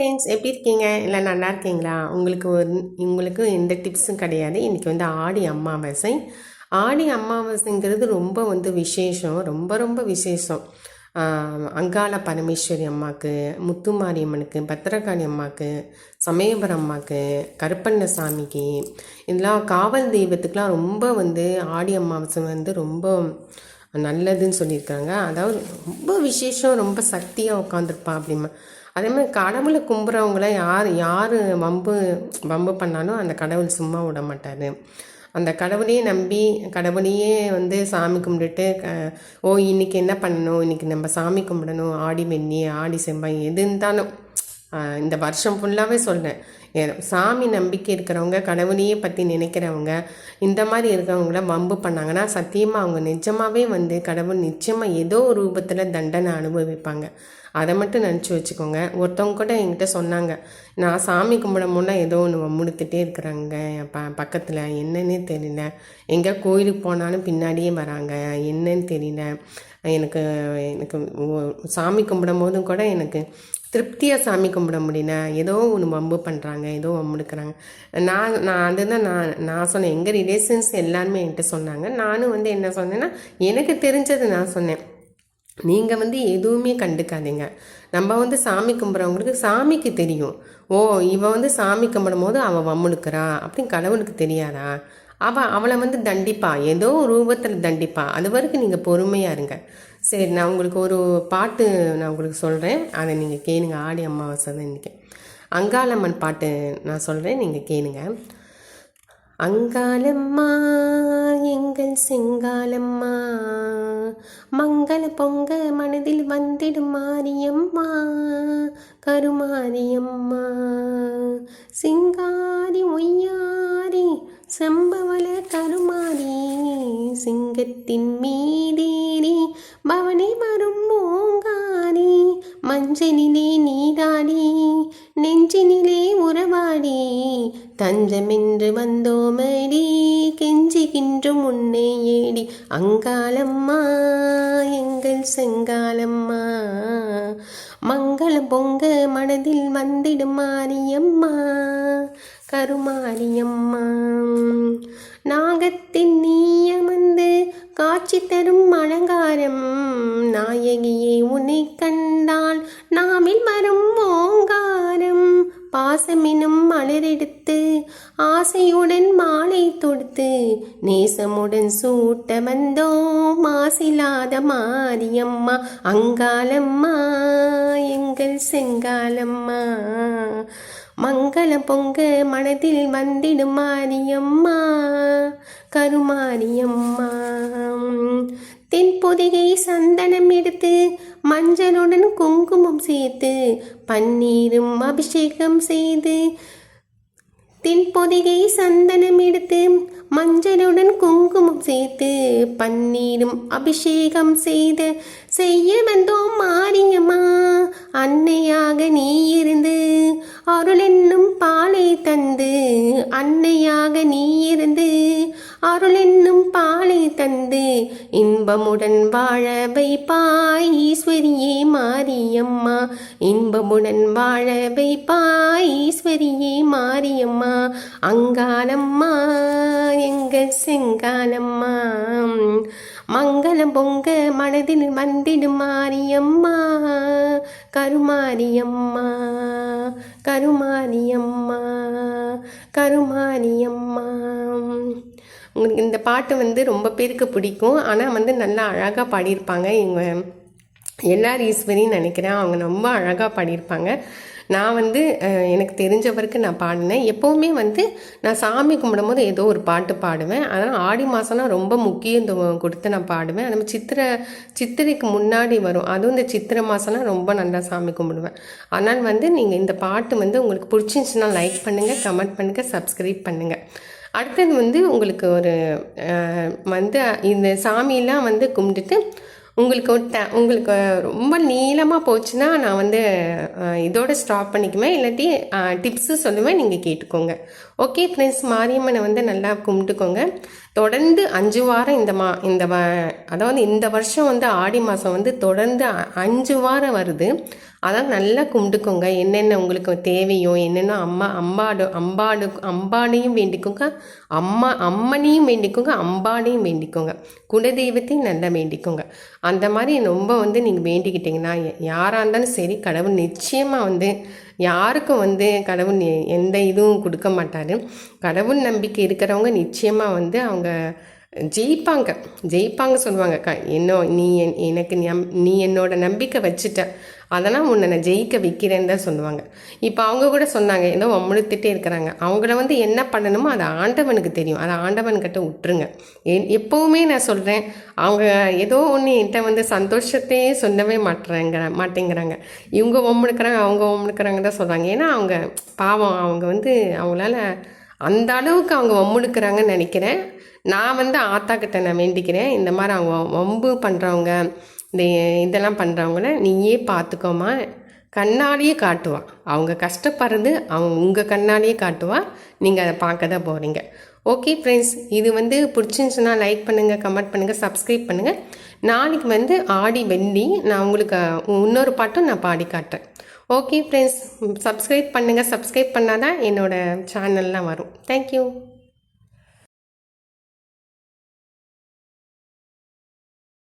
Friends எப்படி இருக்கீங்க? இல்லை நல்லா இருக்கீங்களா? உங்களுக்கு ஒரு உங்களுக்கு எந்த டிப்ஸும் கிடையாது. இன்றைக்கி வந்து ஆடி அமாவாசை. ஆடி அமாவாசைங்கிறது ரொம்ப வந்து விசேஷம். ரொம்ப ரொம்ப விசேஷம். அங்காள பரமேஸ்வரி அம்மாவுக்கு முத்துமாரியம்மனுக்கு பத்திரகாளி அம்மாவுக்கு சமயபுரம் அம்மாவுக்கு கருப்பண்ண சாமிக்கு இதெல்லாம் காவல் தெய்வத்துக்கெலாம் ரொம்ப வந்து ஆடி அமாவாசை வந்து ரொம்ப நல்லதுன்னு சொல்லியிருக்காங்க. அதாவது ரொம்ப விசேஷம் ரொம்ப சக்தியாக உட்காந்துருப்பா அப்படிமா. அதே மாதிரி கடவுளை கும்புறவங்கள யார் யார் வம்பு வம்பு பண்ணாலும் அந்த கடவுள் சும்மா விட மாட்டார். அந்த கடவுளையே நம்பி கடவுளையே வந்து சாமி கும்பிட்டுட்டு ஓ இன்னைக்கு என்ன பண்ணணும்? இன்றைக்கி நம்ம சாமி கும்பிடணும். ஆடி வெண்ணி ஆடி செவ்வாய் எது இருந்தாலும் இந்த வருஷம் ஃபுல்லாகவே சொல்கிறேன் சாமி நம்பிக்கை இருக்கிறவங்க கடவுளையே பற்றி நினைக்கிறவங்க இந்த மாதிரி இருக்கிறவங்கள வம்பு பண்ணாங்கன்னா சத்தியமாக அவங்க நிஜமாகவே வந்து கடவுள் நிச்சயமாக ஏதோ ஒரு ரூபத்தில் தண்டனை அனுபவிப்பாங்க. அதை மட்டும் நினச்சி வச்சுக்கோங்க. ஒருத்தவங்க கூட என்கிட்ட சொன்னாங்க நான் சாமி கும்பிட முன்னே ஏதோ ஒன்று வம்புடுத்துட்டே இருக்கிறாங்க. என் ப பக்கத்தில் என்னன்னே தெரியல. எங்கே கோயிலுக்கு போனாலும் பின்னாடியே வராங்க. என்னன்னு தெரியல. எனக்கு எனக்கு சாமி கும்பிடும் போதும் கூட எனக்கு திருப்தியாக சாமி கும்பிட முடியல. ஏதோ ஒன்று வம்பு பண்ணுறாங்க ஏதோ வம்புடுக்கிறாங்க நான் நான் அதுதான் நான் நான் சொன்னேன். எங்கள் ரிலேஷன்ஸ் எல்லாருமே என்கிட்ட சொன்னாங்க. நானும் வந்து என்ன சொன்னேன்னா எனக்கு தெரிஞ்சது நான் சொன்னேன். நீங்கள் வந்து எதுவுமே கண்டுக்காதீங்க. நம்ம வந்து சாமி கும்பிட்றவங்களுக்கு சாமிக்கு தெரியும். ஓ இவன் வந்து சாமி கும்பிடும் போது அவள் வம்முடுக்கிறா அப்படின்னு கடவுளுக்கு தெரியாதா? அவள் அவளை வந்து தண்டிப்பா. ஏதோ ரூபத்தில் தண்டிப்பா. அது வரைக்கும் நீங்கள் பொறுமையாக இருங்க. சரி நான் உங்களுக்கு ஒரு பாட்டு நான் உங்களுக்கு சொல்கிறேன் அதை நீங்கள் கேளுங்க. ஆடி அமாவாசை தான் இன்றைக்கி அங்காளம்மன் பாட்டு நான் சொல்கிறேன் நீங்கள் கேளுங்க. அங்காளம்மா எங்கள் செங்காலம்மா மங்கள பொங்க மனதில் வந்திடும் மாரியம்மா கருமாரியம்மா சிங்காரி ஒய்யாரி செம்பவள கருமாரி சிங்கத்தின் மீதே பவனி வரும் ஓங்காரி மஞ்சனிலே நீராடி நெஞ்சினிலே உறவாடி தஞ்சமென்று வந்தோமடி கெஞ்சுகின்றும் உன்னை ஏடி அங்காளம்மா எங்கள் செங்காலம்மா மங்களம் பொங்க மனதில் வந்திடும் மாரியம்மா கருமாரியம்மா. நாகத்தின் நீயமந்து காட்சி தரும் அலங்காரம். நாயகியே உன்னை கண்டால் நாமில் வரும் ஓங்காரம். பாசமெனும் மலரெடுத்து ஆசையுடன் மாலை தொடுத்து நேசமுடன் சூட்ட வந்தோம் ஆசிலாத மாரியம்மா. அங்காலம்மா எங்கள் செங்காலம்மா மங்களம் பொங்க மனதில் வந்திடும் மாரியம்மா கருமாரியம்மா. தென்பொதிகை சந்தனம் எடுத்து மஞ்சளுடன் குங்குமம் சேர்த்து பன்னீரும் அபிஷேகம் செய்து தென்பொதிகை சந்தனம் எடுத்து மஞ்சளுடன் குங்குமம் சேர்த்து பன்னீரும் அபிஷேகம் செய்து செய்ய வந்தோம் மாரியம்மா. அன்னையாக நீ இருந்து அருள் என்னும் பாலை தந்து அன்னையாக நீ இருந்து அருள் என்னும் பாலை தந்து இன்பமுடன் வாழ வைப்பாய் ஈஸ்வரியே மாரியம்மா. இன்பமுடன் வாழ வைப்பாய் ஈஸ்வரியே மாரியம்மா. அங்காளம்மா எங்கள் செங்காலம்மா மங்களம் பொங்க மனதில் வந்திடும் மாரியம்மா. கருமாரியம்மா கருமாரியம்மா கருமாரியம்மா. உங்களுக்கு இந்த பாட்டு வந்து ரொம்ப பேருக்கு பிடிக்கும். ஆனால் வந்து நல்லா அழகாக பாடியிருப்பாங்க. இவங்க எல்லார் ஈஸ்வரின்னு நினைக்கிறேன். அவங்க ரொம்ப அழகாக பாடியிருப்பாங்க. நான் வந்து எனக்கு தெரிஞ்ச வரைக்கும் நான் பாடினேன். எப்போவுமே வந்து நான் சாமி கும்பிடும்போது ஏதோ ஒரு பாட்டு பாடுவேன். அதனால் ஆடி மாதம்னா ரொம்ப முக்கியத்துவம் கொடுத்து நான் பாடுவேன். அது மாதிரி சித்திரை சித்திரைக்கு முன்னாடி வரும். அதுவும் இந்த சித்திரை மாதம்னா ரொம்ப நல்லா சாமி கும்பிடுவேன். ஆனால் வந்து நீங்கள் இந்த பாட்டு வந்து உங்களுக்கு பிடிச்சிருந்துச்சுன்னா லைக் பண்ணுங்கள் கமெண்ட் பண்ணுங்கள் சப்ஸ்கிரைப் பண்ணுங்கள் அடுத்தது வந்து உங்களுக்கு ஒரு வந்து இந்த சாமியெலாம் வந்து கும்பிட்டுட்டு உங்களுக்கு ஒரு ட- உங்களுக்கு ரொம்ப நீளமாக போச்சுன்னா நான் வந்து இதோட ஸ்டாப் பண்ணிக்குவேன் இல்லாட்டி டிப்ஸு சொல்லுவேன் நீங்கள் கேட்டுக்கோங்க. ஓகே ஃப்ரெண்ட்ஸ் மாரியம்மனை வந்து நல்லா கும்பிட்டுக்கோங்க. தொடர்ந்து அஞ்சு வாரம் இந்த மா இந்த வ அதாவது இந்த வருஷம் வந்து ஆடி மாதம் வந்து தொடர்ந்து அஞ்சு வாரம் வருது. அதான் நல்லா கும்பிட்டுக்கோங்க. என்னென்ன உங்களுக்கு தேவையோ என்னென்ன அம்மா அம்பாடு அம்பாடு அம்பானையும் வேண்டிக்கோங்க. அம்மா அம்மனையும் வேண்டிக்கோங்க. அம்பானையும் வேண்டிக்கோங்க. குலதெய்வத்தையும் நல்லா வேண்டிக்கோங்க. அந்த மாதிரி ரொம்ப வந்து நீங்கள் வேண்டிக்கிட்டிங்கன்னா யாராக இருந்தாலும் சரி கடவுள் நிச்சயமாக வந்து யாருக்கும் வந்து கடவுள் எந்த இதுவும் கொடுக்க மாட்டார். கடவுள் நம்பிக்கை இருக்கிறவங்க நிச்சயமாக வந்து அவங்க ஜெயிப்பாங்க. ஜெயிப்பாங்க சொல்லுவாங்க க நீ என் எனக்கு நம் நீ என்னோட நம்பிக்கை வச்சுட்ட. அதெல்லாம் உன்னை நான் ஜெயிக்க வைக்கிறேன்னு தான் சொல்லுவாங்க. இப்போ அவங்க கூட சொன்னாங்க ஏதோ அமுழுத்துட்டே இருக்கிறாங்க. அவங்கள வந்து என்ன பண்ணணுமோ அது ஆண்டவனுக்கு தெரியும். அதை ஆண்டவன்கிட்ட விட்டுருங்க. எப்போவுமே நான் சொல்கிறேன் அவங்க ஏதோ ஒன்று என்கிட்ட வந்து சந்தோஷத்தையே சொல்லவே மாட்டுறாங்க மாட்டேங்கிறாங்க. இவங்க ஒம்புனுக்குறாங்க அவங்க ஒம்புனுக்குறாங்க தான் சொல்கிறாங்க ஏன்னா அவங்க பாவம் அவங்க வந்து அவங்களால அந்த அளவுக்கு அவங்க வம்புழுக்கிறாங்கன்னு நினைக்கிறேன். நான் வந்து ஆத்தா கிட்ட நான் வேண்டிக்கிறேன். இந்த மாதிரி அவங்க வம்பு பண்ணுறவங்க இந்த இதெல்லாம் பண்ணுறவங்கள நீயே பார்த்துக்கோமா கண்ணாலேயே காட்டுவா. அவங்க கஷ்டப்படுறது அவங்க உங்கள் கண்ணாலேயே காட்டுவா. நீங்கள் அதை பார்க்க தான் போகிறீங்க ஓகே ஃப்ரெண்ட்ஸ் இது வந்து பிடிச்சிருந்துச்சுன்னா லைக் பண்ணுங்கள் கமெண்ட் பண்ணுங்கள் சப்ஸ்கிரைப் பண்ணுங்கள் நாளைக்கு வந்து ஆடி வெள்ளி நான் உங்களுக்கு இன்னொரு பாட்டும் நான் பாடி காட்டுறேன். ஓகே ஃப்ரெண்ட்ஸ் சப்ஸ்கிரைப் பண்ணுங்கள் சப்ஸ்கிரைப் பண்ணால் தான் என்னோடய சேனல்லாம் வரும். தேங்க்யூ